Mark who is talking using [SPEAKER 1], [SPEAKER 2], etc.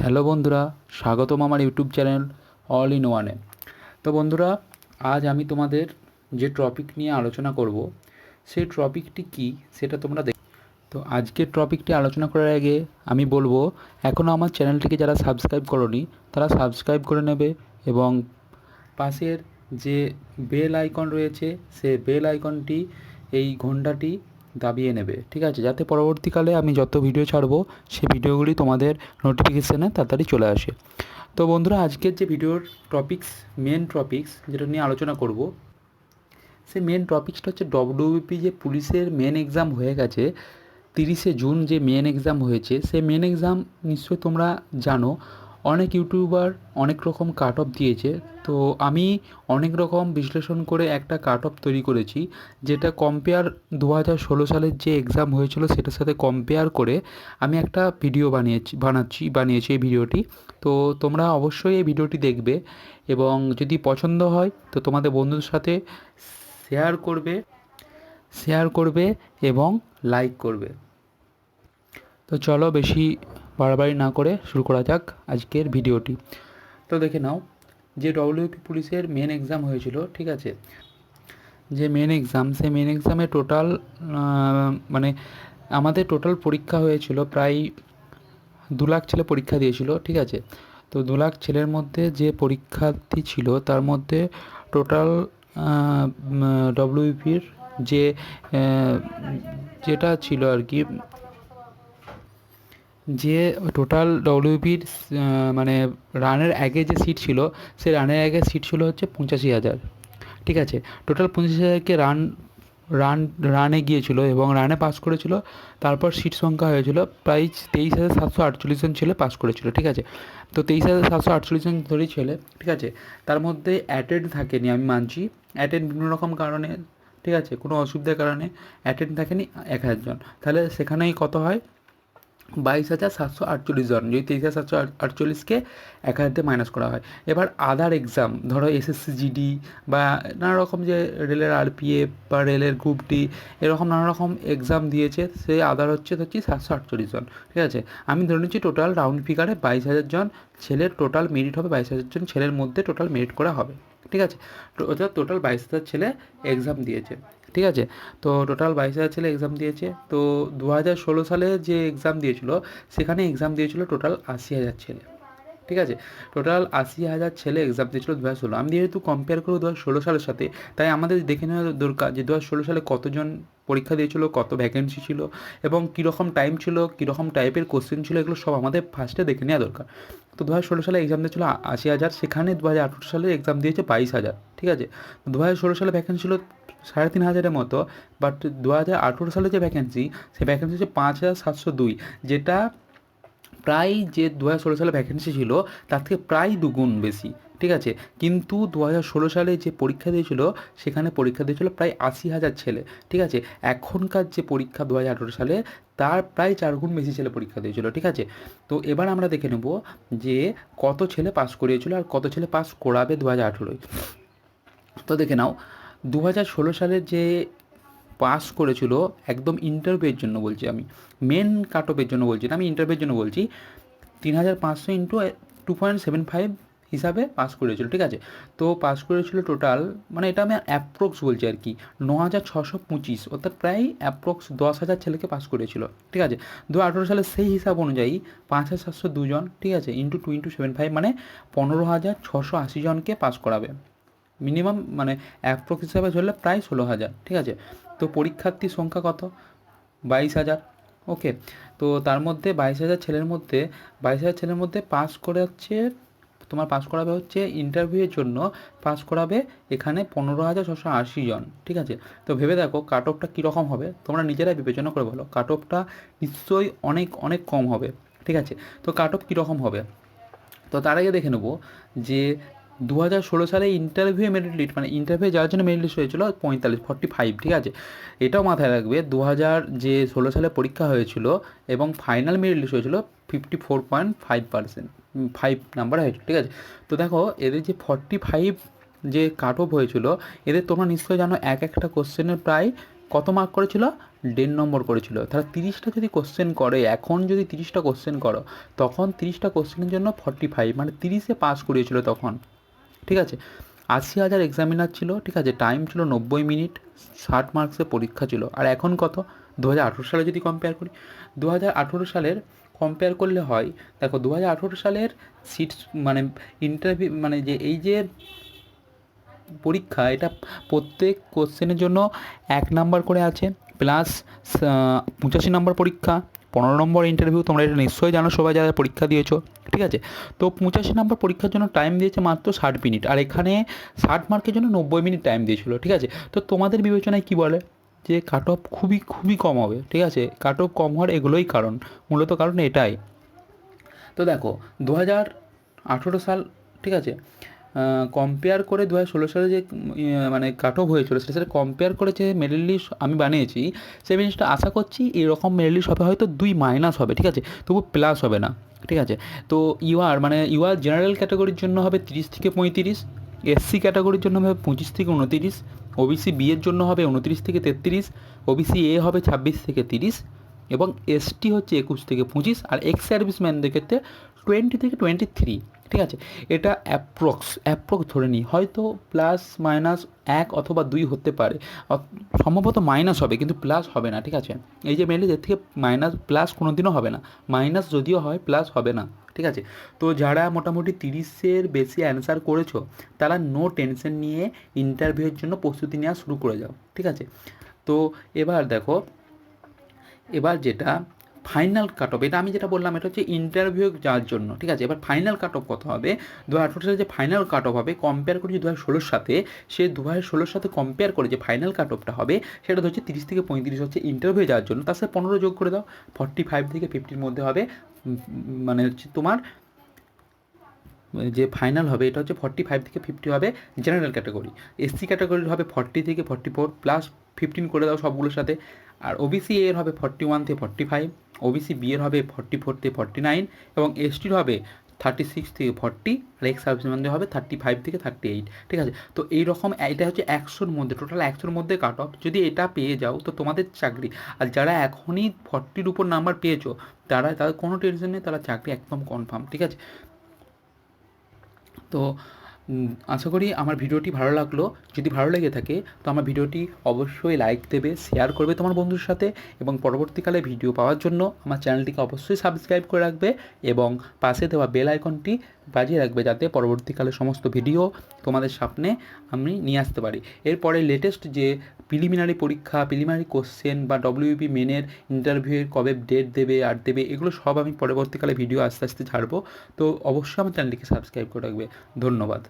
[SPEAKER 1] Hello বন্ধুরা, স্বাগতম আমার ইউটিউব চ্যানেল অল ইন ওয়ানে। তো বন্ধুরা, আজ আমি তোমাদের যে টপিক নিয়ে আলোচনা করব, সেই টপিকটি কি সেটা তোমরা দেখ তো আজকের টপিকটি আলোচনা করার আগে আমি বলব এখনও আমার চ্যানেলটিকে যারা সাবস্ক্রাইব করনি, তারা সাবস্ক্রাইব করে নেবে এবং পাশের যে বেল আইকন রয়েছে, সে বেল আইকনটি, এই ঘন্টাটি দাবিয়ে নেবে। ঠিক আছে? যাতে পরবর্তীকালে আমি যত ভিডিও ছাড়বো সেই ভিডিওগুলি তোমাদের নোটিফিকেশানে তাড়াতাড়ি চলে আসে। তো বন্ধুরা, আজকের যে ভিডিওর টপিকস মেন টপিকস যেটা নিয়ে আলোচনা করব সেই মেন টপিকসটা হচ্ছে ডব্লিউপি যে পুলিশের মেন এক্সাম হয়ে গেছে, তিরিশে জুন যে মেন এক্সাম হয়েছে সেই মেন এক্সাম নিশ্চয়ই তোমরা জানো। অনেক ইউটিউবার অনেক রকম কাট অফ দিয়েছে। তো আমি অনেক রকম বিশ্লেষণ করে একটা কাট অফ তৈরি করেছি, যেটা কম্পেয়ার দু হাজার ষোলো সালের যে এক্সাম হয়েছিল সেটার সাথে কম্পেয়ার করে আমি একটা ভিডিও বানিয়েছি, বানাচ্ছি, বানিয়েছি এই ভিডিওটি তো তোমরা অবশ্যই এই ভিডিওটি দেখবে এবং যদি পছন্দ হয়, তো তোমাদের বন্ধুদের সাথে শেয়ার করবে শেয়ার করবে এবং লাইক করবে। তো চলো বেশি বাড়াবাড়ি না করে শুরু করা যাক আজকের ভিডিওটি। তো দেখে নাও, যে ডব্লিউপি পুলিশের মেন এক্সাম হয়েছিল, ঠিক আছে? যে মেন এক্সাম সেই মেন এক্সামে টোটাল মানে আমাদের টোটাল পরীক্ষা হয়েছিল প্রায় দু লাখ ছেলে পরীক্ষা দিয়েছিল, ঠিক আছে? তো দু লাখ ছেলের মধ্যে যে পরীক্ষার্থী ছিল, তার মধ্যে টোটাল ডব্লিউপির যে যেটা ছিল আর কি যে টোটাল ডব্লিউপির মানে রানের আগে যে সিট ছিল, সেই রানের আগে সিট ছিল হচ্ছে পঁচাশি হাজার। ঠিক আছে? টোটাল পঁচাশি হাজারকে রান রান রানে গিয়েছিল এবং রানে পাস করেছিল, তারপর সিট সংখ্যা হয়েছিল প্রায় তেইশ হাজার সাতশো আটচল্লিশ জন ছেলে পাস করেছিল, ঠিক আছে? তো তেইশ হাজার সাতশো আটচল্লিশ জন ধরেই ছেলে, ঠিক আছে? তার মধ্যে অ্যাটেন্ড থাকেনি, আমি মানছি। অ্যাটেন্ড বিভিন্ন রকম কারণে, ঠিক আছে? কোনো অসুবিধার কারণে অ্যাটেন্ড থাকেনি এক হাজার জন। তাহলে সেখানেই কত হয়? বাইশ হাজার সাতশো আটচল্লিশ জন, যদি তেইশ হাজার সাতশো আটচল্লিশকে এক হাজার মাইনাস করা হয়। এবার আদার এক্সাম ধরো এসএসসি জিডি বা নানা রকম যে রেলের আরপিএফ বা রেলের গ্রুপ ডি এরকম নানা রকম এক্সাম দিয়েছে সেই আদার হচ্ছে হচ্ছে সাতশো আটচল্লিশ জন, ঠিক আছে? আমি ধরে নিচ্ছি টোটাল রাউন্ড ফিগারে বাইশ হাজার জন ছেলের টোটাল মেরিট হবে, বাইশ হাজার জন ছেলের মধ্যে টোটাল মেরিট করা হবে, ঠিক আছে? অর্থাৎ টোটাল বাইশ হাজার ছেলে এক্সাম দিয়েছে। ঠিক আছে? তো টোটাল বাইশ হাজার ছেলে এক্সাম দিয়েছে। তো দু হাজার ষোলো সালে যে এক্সাম দিয়েছিল, সেখানে এক্সাম দিয়েছিল টোটাল আশি হাজার ছেলে। ঠিক আছে? টোটাল আশি হাজার ছেলে এক্সাম দিয়েছিল দু হাজার ষোলো। আমি যেহেতু কম্পেয়ার করব দু হাজার ষোলো সালের সাথে, তাই আমাদের দেখে নেওয়া দরকার যে দু হাজার ষোলো সালে কতজন পরীক্ষা দিয়েছিল, কত ভ্যাকেন্সি ছিল এবং কীরকম টাইম ছিল, কীরকম টাইপের কোশ্চেন ছিল, এগুলো সব আমাদের ফার্স্টে দেখে নেওয়া দরকার। তো দু হাজার ষোলো সালে এক্সাম দিয়েছিল আশি হাজার, সেখানে দু হাজার আঠেরো সালে এক্সাম দিয়েছে বাইশ হাজার, ঠিক আছে? দু হাজার ষোলো সালে ভ্যাকেন্সি ছিল সাড়ে তিন হাজারের মতো বাট দু হাজার আঠেরো সালে যে ভ্যাকেন্সি সেই ভ্যাকেন্সি হচ্ছে পাঁচ হাজার সাতশো দুই, যেটা প্রায় যে দু হাজার ষোলো সালে ভ্যাকেন্সি ছিল, তার থেকে প্রায় দুগুণ বেশি। ঠিক আছে? কিন্তু দু ষোলো সালে যে পরীক্ষা দিয়েছিল, সেখানে পরীক্ষা দিয়েছিল প্রায় আশি হাজার ছেলে, ঠিক আছে? এখনকার যে পরীক্ষা দু হাজার আঠেরো সালে, তার প্রায় চার গুণ বেশি ছেলে পরীক্ষা দিয়েছিল, ঠিক আছে? তো এবার আমরা দেখে নেব যে কত ছেলে পাস করিয়েছিল আর কত ছেলে পাস করাবে দু হাজার আঠেরোয়। তো দেখে নাও দু হাজার ষোলো সালে যে পাস করেছিল, একদম ইন্টারভিউয়ের জন্য বলছি আমি মেন কাট অফের জন্য বলছি না, আমি ইন্টারভিউয়ের জন্য বলছি, তিন হাজার পাঁচশো into two point seven five হিসাবে পাস করেছিল, ঠিক আছে? তো পাস করেছিল টোটাল মানে এটা আমি অ্যাপ্রক্স বলছি আর কি ন হাজার ছশো পঁচিশ, অর্থাৎ প্রায় অ্যাপ্রক্স দশ হাজার ছেলেকে পাস করেছিল, ঠিক আছে? দু আঠেরো সালে সেই হিসাব অনুযায়ী পাঁচ হাজার সাতশো দুজন ঠিক আছে? Into two into seven five মানে পনেরো হাজার ছশো আশি জনকে পাস করাবে। মিনিমাম মানে অ্যাপ্রক্স হিসাবে ধরলে প্রায় ষোলো হাজার, ঠিক আছে? তো পরীক্ষার্থীর সংখ্যা কত? বাইশ হাজার ওকে তো তার মধ্যে বাইশ হাজার ছেলের মধ্যে, বাইশ হাজার ছেলের মধ্যে পাস করে হচ্ছে তোমার পাস করাবে হচ্ছে ইন্টারভিউয়ের জন্য পাস করাবে এখানে পনেরো হাজার ছশো আশি জন, ঠিক আছে? তো ভেবে দেখো কাট অফটা কীরকম হবে? তোমরা নিজেরাই বিবেচনা করে বলো কাট অফটা নিশ্চয়ই অনেক অনেক কম হবে, ঠিক আছে? তো কাট অফ কীরকম হবে? তো তার আগে দেখে নেব যে দু হাজার ষোলো সালে ইন্টারভিউ মেরিট লিস্ট মানে ইন্টারভিউ যাওয়ার জন্য মেরিট লিস্ট হয়েছিল পঁয়তাল্লিশ ফর্টি ফাইভ ঠিক আছে? এটাও মাথায় রাখবে দু হাজার যে ষোলো সালে পরীক্ষা হয়েছিল এবং ফাইনাল মেরিট লিস্ট হয়েছিল fifty four point five percent five number হয়েছিল, ঠিক আছে? তো দেখো, এদের যে ফর্টি ফাইভ যে কাট অফ হয়েছিল, এদের তোমরা নিশ্চয়ই জানো এক একটা কোশ্চেনের প্রায় কত মার্ক করেছিল? দেড় নম্বর করেছিল। তাহলে তিরিশটা যদি কোশ্চেন করে, এখন যদি তিরিশটা কোশ্চেন করো, তখন তিরিশটা কোশ্চেনের জন্য ফর্টি ফাইভ মানে তিরিশে পাস করিয়েছিল তখন। ঠিক আছে? আশি হাজার এক্সামিনার ছিল, ঠিক আছে? টাইম ছিল নব্বই মিনিট ষাট মার্কসের পরীক্ষা ছিল। আর এখন কত? দু হাজার আঠেরো সালে যদি কম্পেয়ার করি দু হাজার আঠেরো সালের কম্পেয়ার করলে হয়, দেখো দু হাজার আঠেরো সালের সিট মানে ইন্টারভিউ মানে যে এই যে পরীক্ষা, এটা প্রত্যেক কোশ্চেনের জন্য এক নাম্বার করে আছে প্লাস পঁচাশি নম্বর পরীক্ষা পনেরো নম্বর ইন্টারভিউ তোমরা এটা নিশ্চয়ই জানো, সবাই যারা পরীক্ষা দিয়েছ, ঠিক আছে? তো পঁচাশি নম্বর পরীক্ষার জন্য টাইম দিয়েছে মাত্র ষাট মিনিট আর এখানে ষাট মার্কের জন্য নব্বই মিনিট টাইম দিয়েছিল, ঠিক আছে? তো তোমাদের বিবেচনায় কী বলে? যে কাট অফ খুবই খুবই কম হবে, ঠিক আছে? কাট অফ কম হওয়ার এগুলোই কারণ, মূলত কারণ এটাই। তো দেখো দু হাজার আঠেরো সাল, ঠিক আছে? কম্পেয়ার করে দু হাজার ষোলো সালে যে ইয়ে, মানে কাট অফ হয়েছিল সেটার সাথে কম্পেয়ার করে যে মেরিট লিস্ট আমি বানিয়েছি সেই জিনিসটা আশা করছি এরকম মেরিট লিস্ট হবে হয়তো দুই মাইনাস হবে ঠিক আছে? তবু প্লাস হবে না ঠিক আছে? তো ইউআর মানে ইউআর জেনারেল ক্যাটাগরির জন্য হবে তিরিশ থেকে পঁয়ত্রিশ এসসি ক্যাটাগরির জন্য হবে পঁচিশ থেকে উনতিরিশ ওবিসি বি এর জন্য হবে উনতিরিশ থেকে তেত্রিশ ওবিসি এ হবে ছাব্বিশ থেকে তিরিশ এবং এসটি হচ্ছে একুশ থেকে পঁচিশ আর এক্স সার্ভিসম্যানদের ক্ষেত্রে টোয়েন্টি থেকে টোয়েন্টি থ্রি ঠিক আছে? এটা অ্যাপ্রক্স অ্যাপ্রক্স ধরে নিই। হয়তো প্লাস মাইনাস এক অথবা দুই হতে পারে। সম্ভবত মাইনাস হবে, কিন্তু প্লাস হবে না, ঠিক আছে? এই যে মেনলি এর থেকে মাইনাস প্লাস কোনো দিনও হবে না। মাইনাস যদিও হয় প্লাস হবে না, ঠিক আছে? তো যারা মোটামুটি তিরিশের বেশি অ্যান্সার করেছ, তারা নো টেনশন নিয়ে ইন্টারভিউয়ের জন্য প্রস্তুতি নেওয়া শুরু করে যাও, ঠিক আছে? তো এবার দেখো, এবার যেটা ফাইনাল কাট অফ এটা আমি যেটা বললাম, এটা হচ্ছে ইন্টারভিউ যাওয়ার জন্য, ঠিক আছে? এবার ফাইনাল কাট অফ কত হবে? দু হাজার আঠারো সালে যে ফাইনাল কাট অফ হবে কম্পেয়ার করে যে দু হাজার ষোলোর সাথে, সে দু হাজার ষোলোর সাথে কম্পেয়ার করে যে ফাইনাল কাট অফটা হবে, সেটা হচ্ছে তিরিশ থেকে পঁয়ত্রিশ হচ্ছে ইন্টারভিউ যাওয়ার জন্য। তার সাথে পনেরো যোগ করে দাও ফর্টি ফাইভ থেকে ফিফটির মধ্যে হবে মানে হচ্ছে তোমার যে ফাইনাল হবে, এটা হচ্ছে ফর্টি ফাইভ থেকে ফিফটি হবে জেনারেল ক্যাটাগরি এসসি ক্যাটাগরির হবে ফর্টি থেকে ফর্টি ফোর প্লাস ফিফটিন করে দাও সবগুলোর সাথে। আর ওবিসি এর হবে ফর্টি ওয়ান থেকে ফর্টি ফাইভ ওবিসি বি এর হবে ফর্টি ফোর থেকে ফর্টি নাইন এবং এসটির হবে থার্টি সিক্স থেকে ফর্টি আর এক্স সার্ভিসম্যানদের হবে থার্টি ফাইভ থেকে থার্টি এইট ঠিক আছে? তো এইরকম এটা হচ্ছে একশোর মধ্যে টোটাল একশোর মধ্যে কাট অফ যদি এটা পেয়ে যাও, তো তোমাদের চাকরি। আর যারা এখনই ফর্টির উপর নাম্বার পেয়েছ, তারা, তাদের কোনো টেনশন নেই, তারা চাকরি একদম কনফার্ম ঠিক আছে? তো উম, আশা করি আমার ভিডিওটি ভালো লাগল। যদি ভালো লেগে থাকে, তো আমার ভিডিওটি অবশ্যই লাইক দেবে শেয়ার করবে তোমার বন্ধুর সাথে এবং পরবর্তীকালে ভিডিও পাওয়ার জন্য আমার চ্যানেলটিকে অবশ্যই সাবস্ক্রাইব করে রাখবে এবং পাশে দেওয়া বেল আইকনটি বাজিয়ে রাখবে যাতে পরবর্তীকালে সমস্ত ভিডিও তোমাদের সামনে আমি নিয়ে আসতে পারি। এরপরে লেটেস্ট যে প্রিলিমিনারি পরীক্ষা প্রিলিমিনারি কোশ্চেন বা ডব্লিউপি মেনের ইন্টারভিউয়ের কবে ডেট দেবে, আর দেবে, এগুলো সব আমি পরবর্তীকালে ভিডিও আস্তে আস্তে ছাড়বো। তো অবশ্যই আমার চ্যানেলটিকে সাবস্ক্রাইব করে রাখবে। ধন্যবাদ।